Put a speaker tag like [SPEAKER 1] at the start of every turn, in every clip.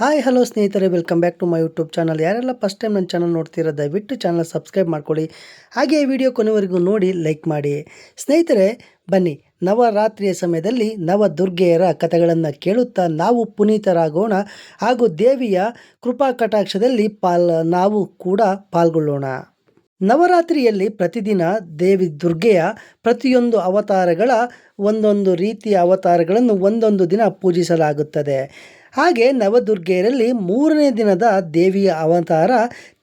[SPEAKER 1] Hi hello ಸ್ನೇಹಿತರೆ welcome back to my YouTube channel ಯಾರೆಲ್ಲ first time ನನ್ನ channel ನೋಡ್ತಿರೋ, ದಯವಿಟ್ಟು ಚಾನಲ್ ಸಬ್ಸ್ಕ್ರೈಬ್ ಮಾಡ್ಕೊಳ್ಳಿ. ಹಾಗೆ ಈ ವಿಡಿಯೋ ಕೊನೆವರೆಗೂ ನೋಡಿ ಲೈಕ್ ಮಾಡಿ. ಸ್ನೇಹಿತರೆ, ಬನ್ನಿ. ನವರಾತ್ರಿಯ ಸಮಯದಲ್ಲಿ ನವದುರ್ಗೆಯರ ಕಥೆಗಳನ್ನು ಕೇಳುತ್ತಾ ನಾವು ಪುನೀತರಾಗೋಣ. ಹಾಗೂ ದೇವಿಯ ಕೃಪಾ ಕಟಾಕ್ಷದಲ್ಲಿ ಪಾಲ್, ನಾವು ಕೂಡ ಪಾಲ್ಗೊಳ್ಳೋಣ. ನವರಾತ್ರಿಯಲ್ಲಿ ಪ್ರತಿದಿನ ದೇವಿ ದುರ್ಗೆಯ ಪ್ರತಿಯೊಂದು ಅವತಾರಗಳ ಒಂದೊಂದು ರೀತಿಯ ಅವತಾರಗಳನ್ನು ಒಂದೊಂದು ದಿನ ಪೂಜಿಸಲಾಗುತ್ತದೆ. ಹಾಗೆ ನವದುರ್ಗೆಯರಲ್ಲಿ ಮೂರನೇ ದಿನದ ದೇವಿಯ ಅವತಾರ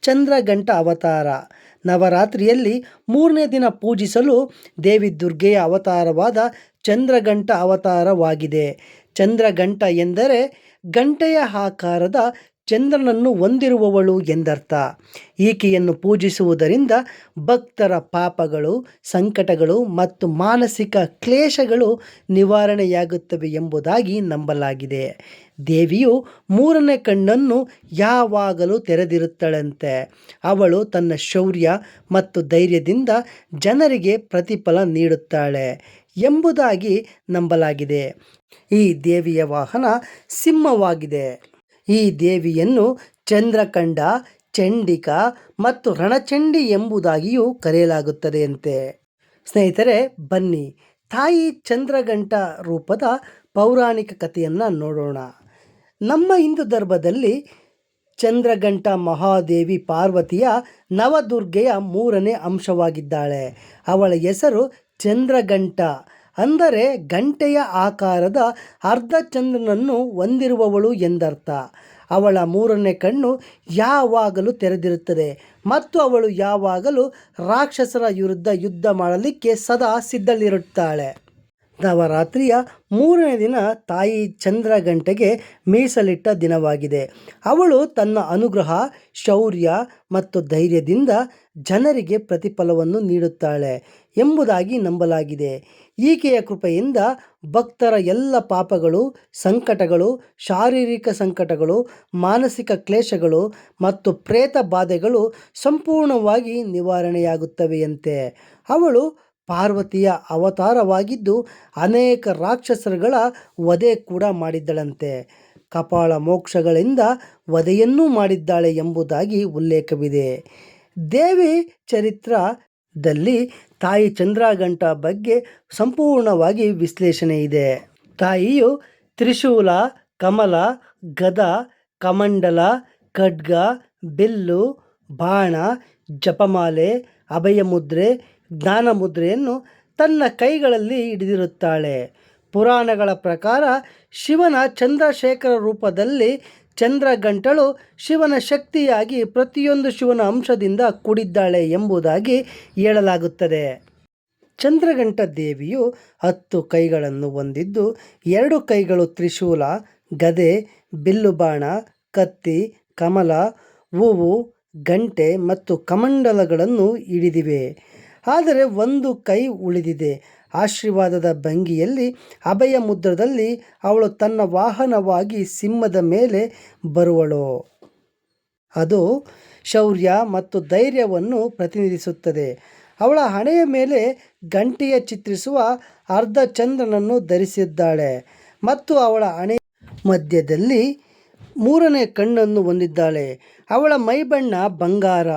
[SPEAKER 1] ಚಂದ್ರಗಂಟ ಅವತಾರ. ನವರಾತ್ರಿಯಲ್ಲಿ ಮೂರನೇ ದಿನ ಪೂಜಿಸಲು ದೇವಿ ದುರ್ಗೆಯ ಅವತಾರವಾದ ಚಂದ್ರಗಂಟ ಅವತಾರವಾಗಿದೆ. ಚಂದ್ರಗಂಟ ಎಂದರೆ ಗಂಟೆಯ ಆಕಾರದ ಚಂದ್ರನನ್ನು ಹೊಂದಿರುವವಳು ಎಂದರ್ಥ. ಈಕೆಯನ್ನು ಪೂಜಿಸುವುದರಿಂದ ಭಕ್ತರ ಪಾಪಗಳು, ಸಂಕಟಗಳು ಮತ್ತು ಮಾನಸಿಕ ಕ್ಲೇಶಗಳು ನಿವಾರಣೆಯಾಗುತ್ತವೆ ಎಂಬುದಾಗಿ ನಂಬಲಾಗಿದೆ. ದೇವಿಯು ಮೂರನೇ ಕಣ್ಣನ್ನು ಯಾವಾಗಲೂ ತೆರೆದಿರುತ್ತಳಂತೆ. ಅವಳು ತನ್ನ ಶೌರ್ಯ ಮತ್ತು ಧೈರ್ಯದಿಂದ ಜನರಿಗೆ ಪ್ರತಿಫಲ ನೀಡುತ್ತಾಳೆ ಎಂಬುದಾಗಿ ನಂಬಲಾಗಿದೆ. ಈ ದೇವಿಯ ವಾಹನ ಸಿಂಹವಾಗಿದೆ. ಈ ದೇವಿಯನ್ನು ಚಂದ್ರಕಂಡ, ಚಂಡಿಕ ಮತ್ತು ರಣಚಂಡಿ ಎಂಬುದಾಗಿಯೂ ಕರೆಯಲಾಗುತ್ತದೆಯಂತೆ. ಸ್ನೇಹಿತರೆ, ಬನ್ನಿ ತಾಯಿ ಚಂದ್ರಗಂಟ ರೂಪದ ಪೌರಾಣಿಕ ಕಥೆಯನ್ನು ನೋಡೋಣ. ನಮ್ಮ ಹಿಂದೂ ಧರ್ಮದಲ್ಲಿ ಚಂದ್ರಗಂಟ ಮಹಾದೇವಿ ಪಾರ್ವತಿಯ ನವದುರ್ಗೆಯ ಮೂರನೇ ಅಂಶವಾಗಿದ್ದಾಳೆ. ಅವಳ ಹೆಸರು ಚಂದ್ರಗಂಟ ಅಂದರೆ ಗಂಟೆಯ ಆಕಾರದ ಅರ್ಧಚಂದ್ರನನ್ನು ಹೊಂದಿರುವವಳು ಎಂದರ್ಥ. ಅವಳ ಮೂರನೇ ಕಣ್ಣು ಯಾವಾಗಲೂ ತೆರೆದಿರುತ್ತದೆ ಮತ್ತು ಅವಳು ಯಾವಾಗಲೂ ರಾಕ್ಷಸರ ವಿರುದ್ಧ ಯುದ್ಧ ಮಾಡಲಿಕ್ಕೆ ಸದಾ ಸಿದ್ಧಲಿರುತ್ತಾಳೆ. ನವರಾತ್ರಿಯ ಮೂರನೇ ದಿನ ತಾಯಿ ಚಂದ್ರಗಂಟೆಗೆ ಮೀಸಲಿಟ್ಟ ದಿನವಾಗಿದೆ. ಅವಳು ತನ್ನ ಅನುಗ್ರಹ, ಶೌರ್ಯ ಮತ್ತು ಧೈರ್ಯದಿಂದ ಜನರಿಗೆ ಪ್ರತಿಫಲವನ್ನು ನೀಡುತ್ತಾಳೆ ಎಂಬುದಾಗಿ ನಂಬಲಾಗಿದೆ. ಈಕೆಯ ಕೃಪೆಯಿಂದ ಭಕ್ತರ ಎಲ್ಲ ಪಾಪಗಳು, ಸಂಕಟಗಳು, ಶಾರೀರಿಕ ಸಂಕಟಗಳು, ಮಾನಸಿಕ ಕ್ಲೇಶಗಳು ಮತ್ತು ಪ್ರೇತ ಬಾಧೆಗಳು ಸಂಪೂರ್ಣವಾಗಿ ನಿವಾರಣೆಯಾಗುತ್ತವೆಯಂತೆ. ಅವಳು ಪಾರ್ವತಿಯ ಅವತಾರವಾಗಿದ್ದು ಅನೇಕ ರಾಕ್ಷಸರುಗಳ ವಧೆ ಕೂಡ ಮಾಡಿದ್ದಳಂತೆ. ಕಪಾಳ ಮೋಕ್ಷಗಳಿಂದ ವಧೆಯನ್ನೂ ಮಾಡಿದ್ದಾಳೆ ಎಂಬುದಾಗಿ ಉಲ್ಲೇಖವಿದೆ. ದೇವಿ ಚರಿತ್ರದಲ್ಲಿ ತಾಯಿ ಚಂದ್ರಗಂಟ ಬಗ್ಗೆ ಸಂಪೂರ್ಣವಾಗಿ ವಿಶ್ಲೇಷಣೆ ಇದೆ. ತಾಯಿಯು ತ್ರಿಶೂಲ, ಕಮಲ, ಗದ, ಕಮಂಡಲ, ಖಡ್ಗ, ಬಿಲ್ಲು, ಬಾಣ, ಜಪಮಾಲೆ ಅಭಯ ಮುದ್ರೆ ಜ್ಞಾನ ಮುದ್ರೆಯನ್ನು ತನ್ನ ಕೈಗಳಲ್ಲಿ ಹಿಡಿದಿರುತ್ತಾಳೆ. ಪುರಾಣಗಳ ಪ್ರಕಾರ ಶಿವನ ಚಂದ್ರಶೇಖರ ರೂಪದಲ್ಲಿ ಚಂದ್ರಗಂಟಳು ಶಿವನ ಶಕ್ತಿಯಾಗಿ ಪ್ರತಿಯೊಂದು ಶಿವನ ಅಂಶದಿಂದ ಕೂಡಿದ್ದಾಳೆ ಎಂಬುದಾಗಿ ಹೇಳಲಾಗುತ್ತದೆ. ಚಂದ್ರಗಂಟ ದೇವಿಯು ಹತ್ತು ಕೈಗಳನ್ನು ಹೊಂದಿದ್ದು, ಎರಡು ಕೈಗಳು ತ್ರಿಶೂಲ, ಗದೆ, ಬಿಲ್ಲುಬಾಣ, ಕತ್ತಿ, ಕಮಲ, ಹೂವು, ಗಂಟೆ ಮತ್ತು ಕಮಂಡಲಗಳನ್ನು ಹಿಡಿದಿವೆ. ಆದರೆ ಒಂದು ಕೈ ಉಳಿದಿದೆ. ಆಶೀರ್ವಾದದ ಭಂಗಿಯಲ್ಲಿ, ಅಭಯ ಮುದ್ರದಲ್ಲಿ ಅವಳು ತನ್ನ ವಾಹನವಾಗಿ ಸಿಂಹದ ಮೇಲೆ ಬರುವಳು. ಅದು ಶೌರ್ಯ ಮತ್ತು ಧೈರ್ಯವನ್ನು ಪ್ರತಿನಿಧಿಸುತ್ತದೆ. ಅವಳ ಹಣೆಯ ಮೇಲೆ ಗಂಟೆಯ ಚಿತ್ರಿಸುವ ಅರ್ಧ ಚಂದ್ರನನ್ನು ಧರಿಸಿದ್ದಾಳೆ ಮತ್ತು ಅವಳ ಹಣೆ ಮಧ್ಯದಲ್ಲಿ ಮೂರನೇ ಕಣ್ಣನ್ನು ಹೊಂದಿದ್ದಾಳೆ. ಅವಳ ಮೈಬಣ್ಣ ಬಂಗಾರ.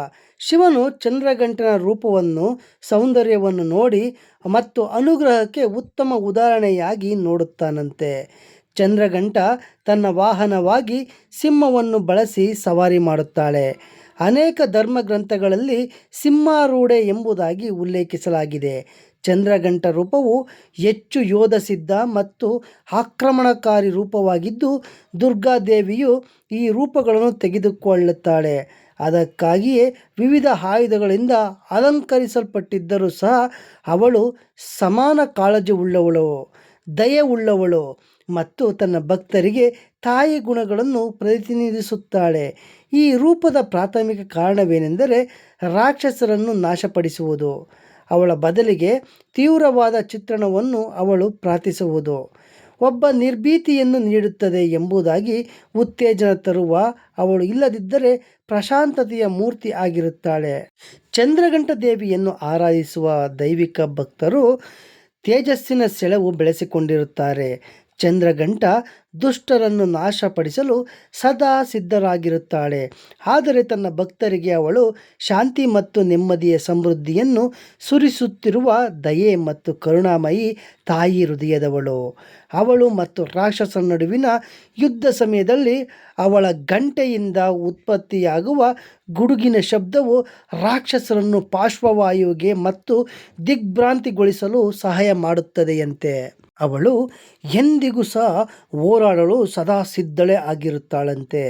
[SPEAKER 1] ಶಿವನು ಚಂದ್ರಗಂಟನ ರೂಪವನ್ನು, ಸೌಂದರ್ಯವನ್ನು ನೋಡಿ ಮತ್ತು ಅನುಗ್ರಹಕ್ಕೆ ಉತ್ತಮ ಉದಾಹರಣೆಯಾಗಿ ನೋಡುತ್ತಾನಂತೆ. ಚಂದ್ರಗಂಟ ತನ್ನ ವಾಹನವಾಗಿ ಸಿಂಹವನ್ನು ಬಳಸಿ ಸವಾರಿ ಮಾಡುತ್ತಾಳೆ. ಅನೇಕ ಧರ್ಮ ಗ್ರಂಥಗಳಲ್ಲಿ ಸಿಂಹಾರೂಢೆ ಎಂಬುದಾಗಿ ಉಲ್ಲೇಖಿಸಲಾಗಿದೆ. ಚಂದ್ರಗಂಟ ರೂಪವು ಹೆಚ್ಚು ಯೋಧಸಿದ್ಧ ಮತ್ತು ಆಕ್ರಮಣಕಾರಿ ರೂಪವಾಗಿದ್ದು, ದುರ್ಗಾದೇವಿಯು ಈ ರೂಪಗಳನ್ನು ತೆಗೆದುಕೊಳ್ಳುತ್ತಾಳೆ. ಅದಕ್ಕಾಗಿಯೇ ವಿವಿಧ ಆಯುಧಗಳಿಂದ ಅಲಂಕರಿಸಲ್ಪಟ್ಟಿದ್ದರೂ ಸಹ ಅವಳು ಸಮಾನ ಕಾಳಜಿ ಉಳ್ಳವಳು, ದಯೆ ಉಳ್ಳವಳು ಮತ್ತು ತನ್ನ ಭಕ್ತರಿಗೆ ತಾಯಿ ಗುಣಗಳನ್ನು ಪ್ರತಿನಿಧಿಸುತ್ತಾಳೆ. ಈ ರೂಪದ ಪ್ರಾಥಮಿಕ ಕಾರಣವೇನೆಂದರೆ ರಾಕ್ಷಸರನ್ನು ನಾಶಪಡಿಸುವುದು. ಅವಳ ಬದಲಿಗೆ ತೀವ್ರವಾದ ಚಿತ್ರಣವನ್ನು ಅವಳು ಪ್ರಾರ್ಥಿಸುವುದು. ಒಬ್ಬ ನಿರ್ಭೀತಿಯನ್ನು ನೀಡುತ್ತದೆ ಎಂಬುದಾಗಿ ಉತ್ತೇಜನ ತರುವ ಅವಳು ಇಲ್ಲದಿದ್ದರೆ ಪ್ರಶಾಂತತೆಯ ಮೂರ್ತಿ ಆಗಿರುತ್ತಾಳೆ. ಚಂದ್ರಗಂಟ ದೇವಿಯನ್ನು ಆರಾಧಿಸುವ ದೈವಿಕ ಭಕ್ತರು ತೇಜಸ್ಸಿನ ಸೆಳವು ಬೆಳೆಸಿಕೊಂಡಿರುತ್ತಾರೆ. ಚಂದ್ರಗಂಟ ದುಷ್ಟರನ್ನು ನಾಶಪಡಿಸಲು ಸದಾ ಸಿದ್ಧರಾಗಿರುತ್ತಾಳೆ. ಆದರೆ ತನ್ನ ಭಕ್ತರಿಗೆ ಅವಳು ಶಾಂತಿ ಮತ್ತು ನೆಮ್ಮದಿಯ ಸಮೃದ್ಧಿಯನ್ನು ಸುರಿಸುತ್ತಿರುವ ದಯೆ ಮತ್ತು ಕರುಣಾಮಯಿ ತಾಯಿ ಹೃದಯದವಳು. ಅವಳು ಮತ್ತು ರಾಕ್ಷಸನ ನಡುವಿನ ಯುದ್ಧ ಸಮಯದಲ್ಲಿ ಅವಳ ಗಂಟೆಯಿಂದ ಉತ್ಪತ್ತಿಯಾಗುವ ಗುಡುಗಿನ ಶಬ್ದವು ರಾಕ್ಷಸರನ್ನು ಪಾರ್ಶ್ವವಾಯುವಿಗೆ ಮತ್ತು ದಿಗ್ಭ್ರಾಂತಿಗೊಳಿಸಲು ಸಹಾಯ ಮಾಡುತ್ತದೆಯಂತೆ. ಅವಳು ಎಂದಿಗೂ ಸಹ ಹೋರಾಡಲು ಸದಾ ಸಿದ್ಧಳೆ ಆಗಿರುತ್ತಾಳಂತೆ.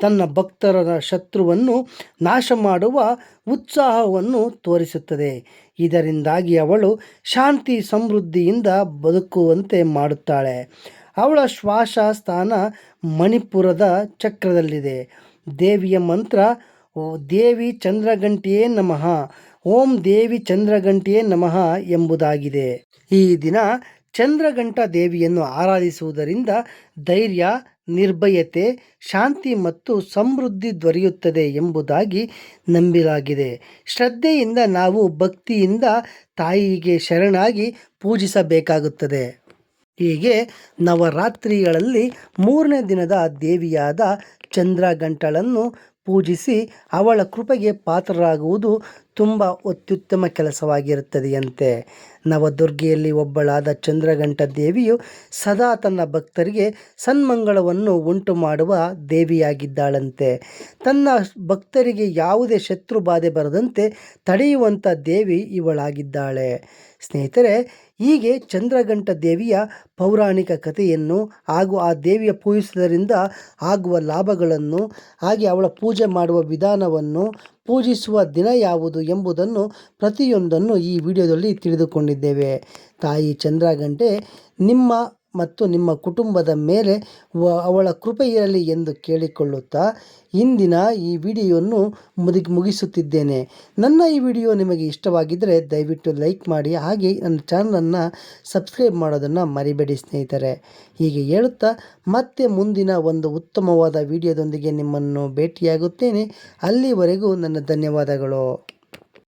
[SPEAKER 1] ತನ್ನ ಭಕ್ತರ ಶತ್ರುವನ್ನು ನಾಶ ಮಾಡುವ ಉತ್ಸಾಹವನ್ನು ತೋರಿಸುತ್ತದೆ. ಇದರಿಂದಾಗಿ ಅವಳು ಶಾಂತಿ ಸಮೃದ್ಧಿಯಿಂದ ಬದುಕುವಂತೆ ಮಾಡುತ್ತಾಳೆ. ಅವಳ ಶ್ವಾಸ ಸ್ಥಾನ ಮಣಿಪುರದ ಚಕ್ರದಲ್ಲಿದೆ. ದೇವಿಯ ಮಂತ್ರ ದೇವಿ ಚಂದ್ರಗಂಟಿಯೇ ನಮಃ, ಓಂ ದೇವಿ ಚಂದ್ರಗಂಟಿಯೇ ನಮಃ ಎಂಬುದಾಗಿದೆ. ಈ ದಿನ ಚಂದ್ರಘಂಟ ದೇವಿಯನ್ನು ಆರಾಧಿಸುವುದರಿಂದ ಧೈರ್ಯ, ನಿರ್ಭಯತೆ, ಶಾಂತಿ ಮತ್ತು ಸಮೃದ್ಧಿ ದೊರೆಯುತ್ತದೆ ಎಂಬುದಾಗಿ ನಂಬಲಾಗಿದೆ. ಶ್ರದ್ಧೆಯಿಂದ ನಾವು ಭಕ್ತಿಯಿಂದ ತಾಯಿಗೆ ಶರಣಾಗಿ ಪೂಜಿಸಬೇಕಾಗುತ್ತದೆ. ಹೀಗೆ ನವರಾತ್ರಿಗಳಲ್ಲಿ ಮೂರನೇ ದಿನದ ದೇವಿಯಾದ ಚಂದ್ರಗಂಟಳನ್ನು ಪೂಜಿಸಿ ಅವಳ ಕೃಪೆಗೆ ಪಾತ್ರರಾಗುವುದು ತುಂಬ ಅತ್ಯುತ್ತಮ ಕೆಲಸವಾಗಿರುತ್ತದೆಯಂತೆ. ನವದುರ್ಗೆಯಲ್ಲಿ ಒಬ್ಬಳಾದ ಚಂದ್ರಘಂಟ ದೇವಿಯು ಸದಾ ತನ್ನ ಭಕ್ತರಿಗೆ ಸನ್ಮಂಗಳವನ್ನು ಉಂಟು ಮಾಡುವ ದೇವಿಯಾಗಿದ್ದಾಳಂತೆ. ತನ್ನ ಭಕ್ತರಿಗೆ ಯಾವುದೇ ಶತ್ರು ಬಾಧೆ ಬರದಂತೆ ತಡೆಯುವಂಥ ದೇವಿ ಇವಳಾಗಿದ್ದಾಳೆ. ಸ್ನೇಹಿತರೆ, ಹೀಗೆ ಚಂದ್ರಘಂಟ ದೇವಿಯ ಪೌರಾಣಿಕ ಕಥೆಯನ್ನು ಹಾಗೂ ಆ ದೇವಿಯ ಪೂಜಿಸುವುದರಿಂದ ಆಗುವ ಲಾಭಗಳನ್ನು, ಹಾಗೆ ಅವಳ ಪೂಜೆ ಮಾಡುವ ವಿಧಾನವನ್ನು ಪೂಜಿಸುವ ದಿನ ಯಾವುದು ಎಂಬುದನ್ನು ಪ್ರತಿಯೊಂದನ್ನು ಈ ವಿಡಿಯೋದಲ್ಲಿ ತಿಳಿದುಕೊಂಡಿದ್ದೇವೆ. ತಾಯಿ ಚಂದ್ರಗಂಟೆ ನಿಮ್ಮ ಮತ್ತು ನಿಮ್ಮ ಕುಟುಂಬದ ಮೇಲೆ ಅವಳ ಕೃಪೆ ಇರಲಿ ಎಂದು ಕೇಳಿಕೊಳ್ಳುತ್ತಾ ಇಂದಿನ ಈ ವಿಡಿಯೋವನ್ನು ಮುದಿ ಮುಗಿಸುತ್ತಿದ್ದೇನೆ. ನನ್ನ ಈ ವಿಡಿಯೋ ನಿಮಗೆ ಇಷ್ಟವಾಗಿದ್ದರೆ ದಯವಿಟ್ಟು ಲೈಕ್ ಮಾಡಿ, ಹಾಗೆ ನನ್ನ ಚಾನಲನ್ನು ಸಬ್ಸ್ಕ್ರೈಬ್ ಮಾಡೋದನ್ನು ಮರಿಬೇಡಿ ಸ್ನೇಹಿತರೆ. ಹೀಗೆ ಹೇಳುತ್ತಾ ಮತ್ತೆ ಮುಂದಿನ ಒಂದು ಉತ್ತಮವಾದ ವಿಡಿಯೋದೊಂದಿಗೆ ನಿಮ್ಮನ್ನು ಭೇಟಿಯಾಗುತ್ತೇನೆ. ಅಲ್ಲಿವರೆಗೂ ನನ್ನ ಧನ್ಯವಾದಗಳು.